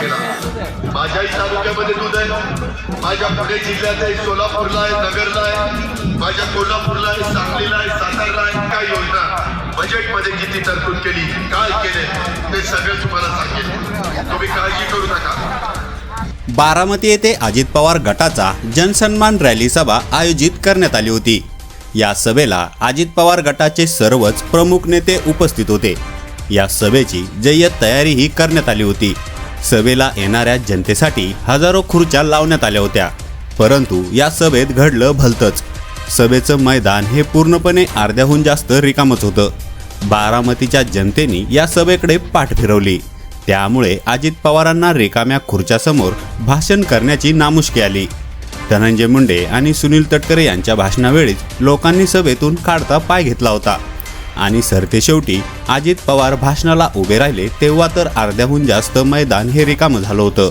केला. माझ्याही तालुक्यामध्ये दूध आहे. माझ्या पुणे जिल्ह्यात आहे सोलापूरला आहे नगरला आहे. माझ्या कोल्हापूरला आहे सांगलीला आहे सातारला आहे काय योजना? बजेटमध्ये किती तरतूद केली? काय केले? ते सगळं तुम्हाला सांगेल तुम्ही काळजी करू नका. बारामती येथे अजित पवार गटाचा जनसन्मान रॅली सभा आयोजित करण्यात आली होती. या सभेला अजित पवार गटाचे सर्वच प्रमुख नेते उपस्थित होते. या सभेची जय्यत तयारीही करण्यात आली होती. सभेला येणाऱ्या जनतेसाठी हजारो खुर्च्या लावण्यात आल्या होत्या. परंतु या सभेत घडलं भलतंच. सभेचं मैदान हे पूर्णपणे अर्ध्याहून जास्त रिकामच होतं. बारामतीच्या जनतेने या सभेकडे पाठ फिरवली. त्यामुळे अजित पवारांना रिकाम्या खुर्च्यासमोर भाषण करण्याची नामुष्की आली. धनंजय मुंडे आणि सुनील तटकरे यांच्या भाषणावेळीच लोकांनी सभेतून काढता पाय घेतला होता. आणि सरते शेवटी अजित पवार भाषणाला उभे राहिले तेव्हा तर अर्ध्याहून जास्त मैदान हे रिकामं झालं होतं.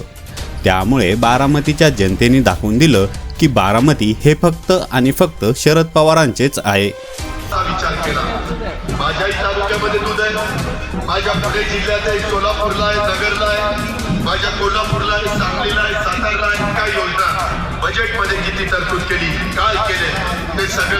त्यामुळे बारामतीच्या जनतेने दाखवून दिलं की बारामती हे फक्त आणि फक्त शरद पवारांचेच आहे. आहे. माझ्या पुणे जिल्ह्यात आहे सोलापूरला आहे नगरला आहे. माझ्या कोल्हापूरला आहे सांगलीला आहे सातारला आहे. काय योजना बजेटमध्ये किती तरतूद केली काय केले ते सगळं